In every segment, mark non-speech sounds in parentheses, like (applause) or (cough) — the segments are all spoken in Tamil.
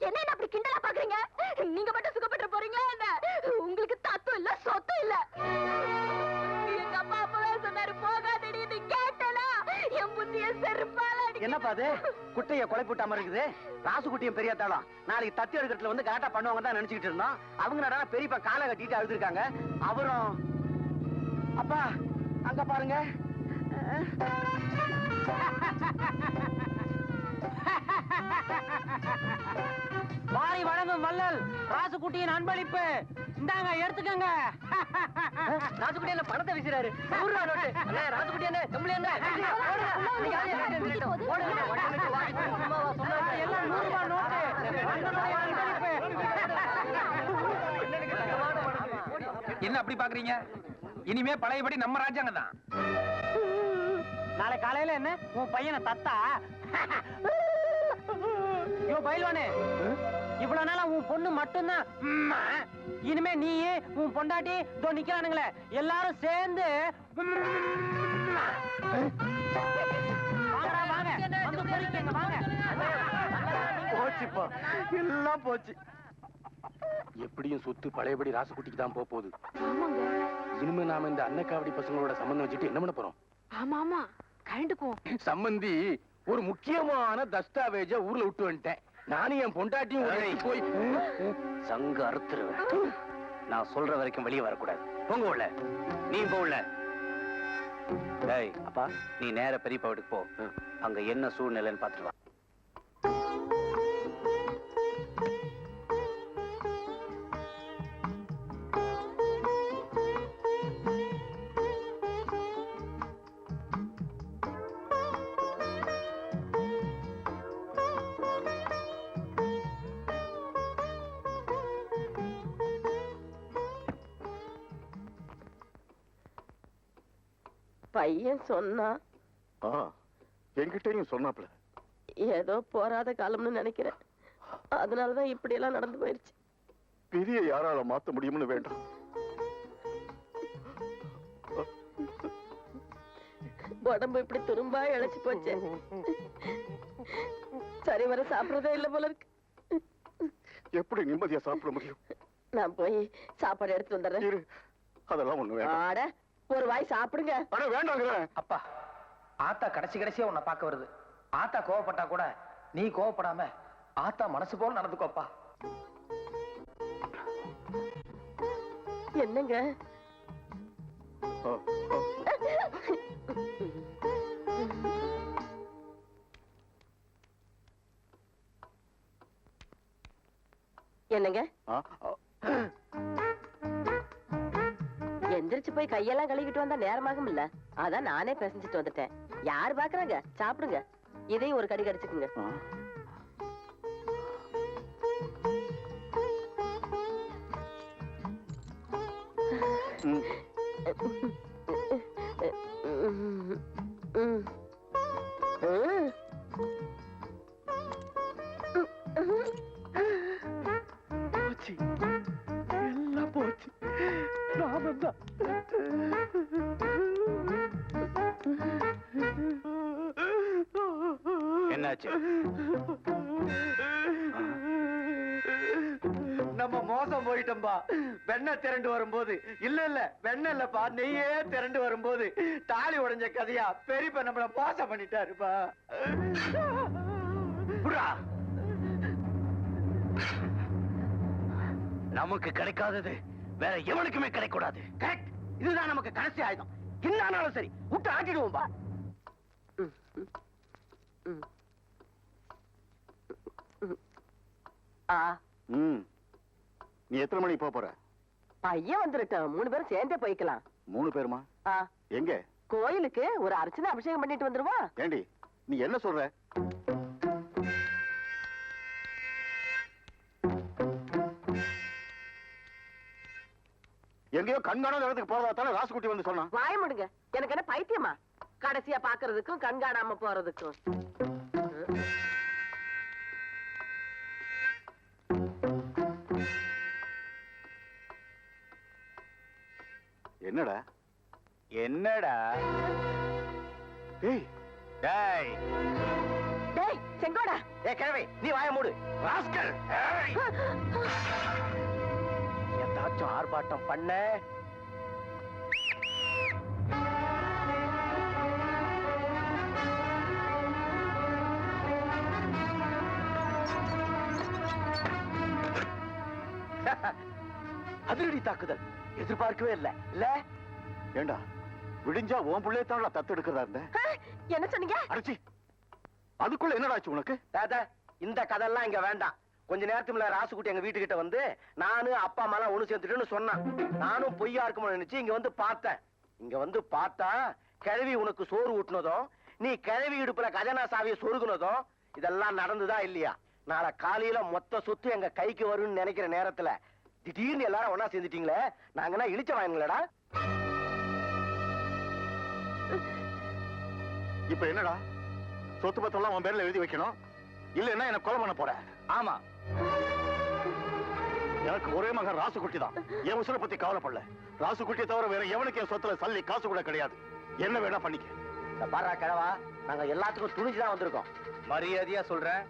என்ன அப்படி கிண்டலா பாக்குறீங்க? நீங்க மட்டும் சுகப்பட்டு போறீங்களா என்ன? உங்களுக்கு தத்துவம் இல்ல சொத்தம் இல்ல. எங்க அப்பா அப்பவே சொன்னாரு போகாதடி நீ கேட்டனா? என் புத்திய செருப்பால என்னப்பா அது? குட்டைய கொலை போட்டாம இருக்குது? ராசுகுட்டியும் பெரிய தாளம் நாளைக்கு தத்தி எடுக்கிறதுல வந்து கரெக்டா பண்ணுவாங்க தான் நினைச்சுக்கிட்டு இருந்தோம். அவங்க நடனா பெரியப்பா காலை கட்டிட்டு அழுதுருக்காங்க? அவரும் அப்பா அங்க பாருங்க. (laughs) வாரி வழங்கும் வள்ளல் ராசுகுட்டியின் அன்பளிப்பு. இந்தாங்க எடுத்துக்கங்க. ராசுகுட்டி என்ன பணத்தை வீசுறாரு? ராசுகுட்டி என்ன? கம்பளி என்ன? எல்லாம் நூறு ரூபாய் நோட்டு அன்பளிப்பு. என்ன அப்படி பாக்குறீங்க? இனிமே பழையபடி நம்ம ராஜாங்க தான். நாளை காலையில என்ன? உன் பையனை தத்தா? யோ பயில்வானே. இவ்வளவு நாளா உன் பொண்ணு மட்டும்தான். இனிமே நீ உன் பொண்டாட்டி இதோ நிக்கிறானுங்களே. எல்லாரும் சேர்ந்து போச்சுப்பா எல்லாம் போச்சு. எப்படியும் சொத்து பழையபடி ராசுகுட்டிக்கு தான் போக போகுது. இனிமே நாம இந்த அன்னக்காவடி பசங்களோட சம்பந்தம் வச்சுட்டு என்ன பண்ண போறோம்? ஆமா ஆமா கரண்டுக்கும் சம்பந்தி ஒரு முக்கியமான தஸ்தாவேஜ ஊர்ல விட்டு வந்துட்டேன். நானும் என் பொண்டாட்டியும் போய் சங்கு அறுத்துருவேன். நான் சொல்ற வரைக்கும் வெளியே வரக்கூடாது. போங்க உள்ள. நீ போ உள்ள. டேய் அப்பா நீ நேர பெரியப்பா வீட்டுக்கு போ. அங்க என்ன சூழ்நிலைன்னு பாத்துட்டு பையன் சொன்னா ஆ, என்கிட்டயும் சொன்னாப்ல. ஏதோ போராத காலம்னு நினைக்கிறேன். அதனாலதான் இப்படி எல்லாம் நடந்து போயிருச்சு. பெரிய யாரால மாத்த முடியும்னு வேண்டாம். உடம்பு இப்படி துரும்பா இழைச்சு போச்சு. சரி வர சாப்பிடறதே இல்ல போல இருக்கு. எப்படி நிம்மதியா சாப்பிட முடியும்? நான் போய் சாப்பாடு எடுத்து வந்துடுறேன். அதெல்லாம் ஒண்ணு வேண்டாம். ஆட ஒரு வாய் சாப்பிடுங்க. அட அப்பா ஆத்தா கடைசி கடைசியா உன்னை பார்க்க வருது. ஆத்தா கோவப்பட்டா கூட நீ கோவப்படாம ஆத்தா மனசு போல நடந்துக்கோப்பா. என்னங்க? என்னங்க? எந்திரிச்சு போய் கையெல்லாம் கழுவிட்டு வந்தா நேரமாகும் இல்ல அதான் நானே பிசைஞ்சிட்டு வந்துட்டேன். யாரு பாக்குறாங்க? சாப்பிடுங்க. இதையும் ஒரு கடி கடிச்சுக்குங்க. ம். தான் என்னாச்சு? நம்ம மோசம் போயிட்டோம்பா. வெண்ணெய் திரண்டு வரும்போது. இல்ல இல்ல வெண்ணெய் இல்லப்பா நெய்யே திரண்டு வரும்போது. தாலி உடைஞ்ச கதையா பெரியப்பா நம்மள மோசம் பண்ணிட்டாருப்பா. நமக்கு கிடைக்காதது. வேற எவனுக்குமே கிடைக்கூடாது. கரெக்ட் இதுதான் நமக்கு கடைசி ஆயுதம். என்ன ஆனாலும் சரி விட்டு ஆட்டிடுவோம்பா நீ எத்தனை மணிக்கு போக போற? பையன் வந்துருட்டோம் மூணு பேரும் சேர்ந்தே போய்க்கலாம். மூணு பேருமா? எங்க? கோயிலுக்கு ஒரு அர்ச்சனை அபிஷேகம் பண்ணிட்டு வந்துருவா ஏண்டி நீ என்ன சொல்ற? எங்கேயோ கண்காணாத இடத்துக்கு போறதா தானே ராசுகுட்டி வந்து சொன்னான். வாய முடுங்க. எனக்கு என்ன பைத்தியமா? கடைசியா பாக்குறதுக்கும் கண்காணாம போறதுக்கும். என்னடா? என்னடா? டேய். டேய். டேய் செங்கோடா. ஏ கிழவி நீ வாய மூடு. ராஸ்கல் ஏய்! ஏதாச்சும் ஆர்ப்பாட்டம் பண்ண. அதிரடி தாக்குதல். எதிர்பார்க்கவே இல்ல. இல்ல? ஏண்டா? விடிஞ்சா உன் பிள்ளைய தான் தத்து எடுக்கிறதா இருந்த என்ன சொன்னீங்க? அடிச்சி அதுக்குள்ள என்னடாச்சு உனக்கு? தாத்தா இந்த கதையெல்லாம் இங்க வேண்டாம். கொஞ்ச நேரத்துக்குள்ள ராசுக்குட்டி எங்க வீட்டுக்கிட்ட வந்து நானு அப்பா அம்மா எல்லாம் ஒண்ணு சேர்ந்துட்டேன்னு சொன்னான். நானும் பொய்யா இருக்கும்னு நினைச்சு இங்க வந்து பார்த்தேன். இங்க வந்து பார்த்தா கிழவி உனக்கு சோறு ஊட்டினதும் நீ கிழவி இடுப்புல கஜனா சாவியை சொருகுனதும் இதெல்லாம் நடந்துதா இல்லையா? நாளை காலையில மொத்த சொத்து எங்க கைக்கு வரும்னு நினைக்கிற நேரத்துல திடீர்னு எல்லாரும் ஒண்ணா சேர்ந்துட்டீங்களே? நாங்கன்னா இழிச்ச வாங்கிங்களடா இப்ப என்னடா? சொத்து பத்தெல்லாம் உன் பேர்ல எழுதி வைக்கணும். இல்லன்னா என்ன கொலை பண்ண போற. ஆமா. எனக்கு ஒரே மகன் ராசுகுட்டி தான் என் உசுரை பத்தி கவலைப்படல. ராசுகுட்டியை தவிர வேற எவனுக்கு என் சொத்துல சல்லி காசு கூட கிடையாது. என்ன வேணா பண்ணிக்க. பாரா கிழவா நாங்க எல்லாத்துக்கும் துணிச்சுதான் வந்திருக்கோம். மரியாதையா சொல்றேன்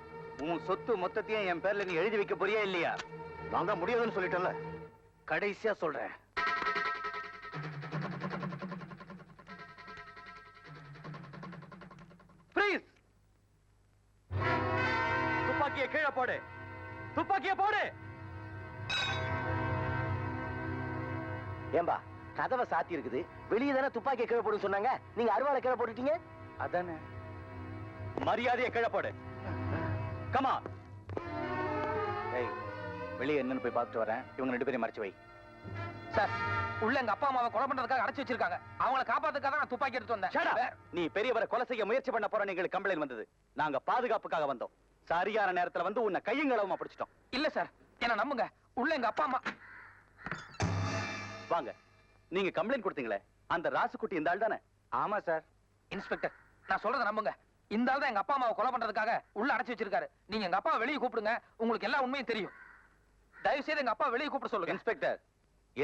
உன் சொத்து மொத்தத்தையும் என் பேர்ல நீ எழுதி வைக்க போறியா இல்லையா? நான் தான் முடியாதுன்னு சொல்லிட்டேன்ல. கடைசியா சொல்றேன். ப்ளீஸ் துப்பாக்கியை கீழே போடு. துப்பாக்கியை போடு. ஏம்பா கதவை சாத்தி இருக்குது. வெளியே தானே துப்பாக்கி கீழே போடுன்னு சொன்னாங்க. நீங்க அருவாளை கீழே போட்டுட்டீங்க? அதானே. மரியாதையை கீழே போடு. கமா வெளியே என்னன்னு போய் பார்த்துட்டு வரேன். இவங்க ரெண்டு பேரையும் மறைச்சு வை. சார் உள்ள எங்க அப்பா அம்மாவை கொலை பண்றதுக்காக அடைச்சு வச்சிருக்காங்க. அவங்கள காப்பாத்துக்காக தான் நான் துப்பாக்கி எடுத்து வந்தேன். நீ பெரியவரை கொலை செய்ய முயற்சி பண்ண போற எங்களுக்கு கம்ப்ளைண்ட் வந்தது. நாங்க பாதுகாப்புக்காக வந்தோம். சரியான நேரத்துல வந்து உன்னை கையங்களவுமா பிடிச்சிட்டோம். இல்ல சார் என்ன நம்புங்க. உள்ள எங்க அப்பா அம்மா. வாங்க நீங்க கம்ப்ளைண்ட் கொடுத்தீங்களே அந்த ராசுக்குட்டி இந்த ஆள் தானே? ஆமா சார். இன்ஸ்பெக்டர் நான் சொல்றத நம்புங்க. இந்த ஆள் தான் எங்க அப்பா அம்மாவை கொலை பண்றதுக்காக உள்ள அடைச்சு வச்சிருக்காரு. நீங்க எங்க அப்பா வெளியே கூப்பிடுங்க உங்களுக்கு எல்லா உண்மையும் தெரியும். தயவு செய்து எங்க அப்பா வெளியே கூப்பிட சொல்லுங்க. இன்ஸ்பெக்டர்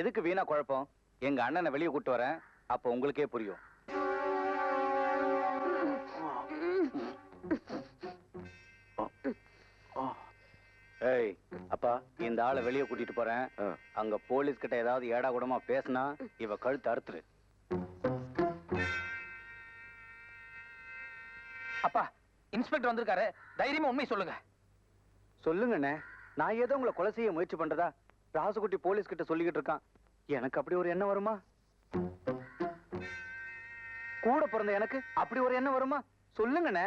எதுக்கு வீணா குழப்பம்? எங்க அண்ணனை வெளியே கூட்டு வரேன் அப்ப உங்களுக்கே புரியும். அப்பா இந்த ஆளை வெளியே கூட்டிட்டு போறேன். அங்க போலீஸ் கிட்ட ஏதாவது ஏடா கூடமா பேசினா இவ கழுத்து அறுத்துரு. அப்பா இன்ஸ்பெக்டர் வந்திருக்காரு. தைரியமா உண்மை சொல்லுங்க. சொல்லுங்கண்ணே நான் ஏதோ உங்களை கொலை செய்ய முயற்சி பண்றதா ராசுகுட்டி போலீஸ் கிட்ட சொல்லிக்கிட்டு இருக்கான். எனக்கு அப்படி ஒரு எண்ணம் வருமா? கூட பிறந்த எனக்கு அப்படி ஒரு எண்ணம் வருமா? சொல்லுங்கண்ணே.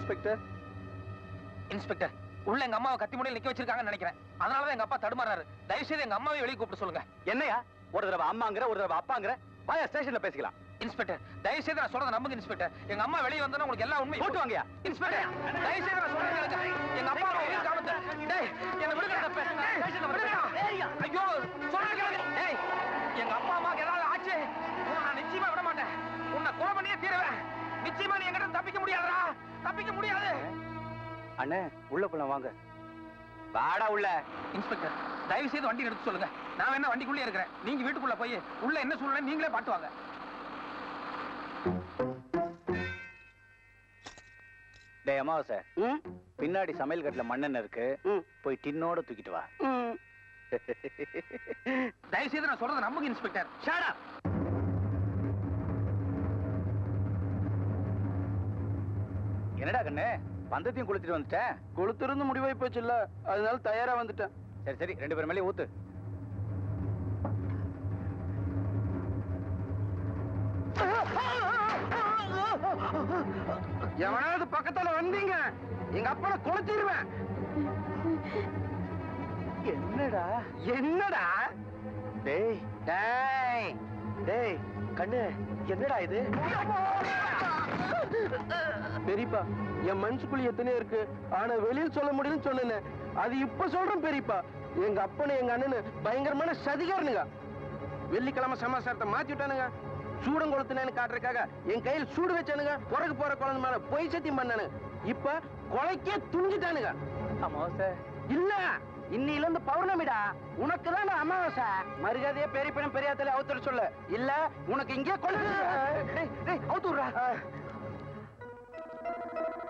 இன்ஸ்பெக்டர்? இன்ஸ்பெக்டர் உள்ள எங்க அம்மாவை கத்தி முடியல நிக்க வச்சிருக்காங்கன்னு நினைக்கிறேன். அதனாலதான் எங்க அப்பா தடுமாறாரு. தயவு செய்து எங்க அம்மாவை வெளியே கூப்பிட சொல்லுங்க. என்னையா? ஒரு தடவை அம்மாங்கிற ஒரு தடவை அப்பாங்கிற வாயா ஸ்டேஷன்ல பேசிக்கலாம். இன்ஸ்பெக்டர் தயவு செய்து நான் சொல்றத நம்புங்க இன்ஸ்பெக்டர். எங்க அம்மா வெளியே வந்தா உங்களுக்கு எல்லா உண்மையும் போட்டு வாங்கயா இன்ஸ்பெக்டர் தயவு செய்து நான் சொல்றத கேளுங்க. எங்க அப்பா அம்மா உயிர் காமத்து டேய் என்ன விடுங்க தப்பு ஸ்டேஷன்ல விடுங்க ஐயோ சொல்றத கேளுங்க. டேய் எங்க அப்பா அம்மாக்கு ஏதாவது ஆச்சு? நான் நிச்சயமா விட மாட்டேன். உன்னை கொலை பண்ணியே தீருவேன். நிச்சயமா நீ எங்கிட்ட தப்பிக்க முடியாதுடா. தப்பிக்க முடியாது. அண்ணே உள்ள போலாம் வாங்க. வாடா உள்ள. இன்ஸ்பெக்டர் தயவு செய்து வண்டி எடுத்து சொல்லுங்க. நான் வேணா வண்டிக்குள்ளே இருக்கிறேன். நீங்க வீட்டுக்குள்ள போய் உள்ள என்ன சூழ்நிலை நீங்களே பாட்டு வாங்க. டேய் அமாவாசை. பின்னாடி சமையல் கட்டுல மண்ணெண்ணெய் இருக்கு. போய் டின்னோட தூக்கிட்டு வா. (laughs) தயவு செய்து நான் சொல்றதை நம்புங்க இன்ஸ்பெக்டர். ஷாடா என்னடா கண்ணு? வந்ததையும் குளிச்சுட்டு வந்துட்டேன் கொளுத்திருந்து முடிவாய் போச்சு இல்ல அதனால தயாரா வந்துட்டேன். சரி சரி. ரெண்டு பேரும் மேலே ஊத்து. எவனாவது பக்கத்துல வந்தீங்க. எங்க அப்பனை கொளுத்திடுவேன் என்னடா? என்னடா? டேய் டேய் டேய். கண்ணு என்னடா இது? பெரியப்பா என் மனசுக்குள்ள எத்தனையோ இருக்கு. ஆனா வெளியில் சொல்ல முடியும்னு சொன்னேன். அது இப்ப சொல்றேன் பெரியப்பா. எங்க அப்பனு எங்க அண்ணனு பயங்கரமான சதிகாரனுங்க. வெள்ளிக்கிழமை சமாசாரத்தை மாத்தி விட்டானுங்க. சூடம் கொளுத்துனேன்னு காட்டுறதுக்காக என் கையில் சூடு வச்சானுங்க. பிறகு போற குழந்தை மேல பொய் சத்தியம் பண்ணானுங்க இப்ப கொலைக்கே துணிஞ்சிட்டானுங்க. அமாவாசை இல்ல! இன்னில இருந்து பௌர்ணமிடா. உனக்கு தான் அமாவாசை? மரியாதையே பெரிய பணம் பெரியாத்தல அவுத்துட சொல்லு. இல்ல உனக்கு இங்கே கொண்டு அவுத்து விடுறா.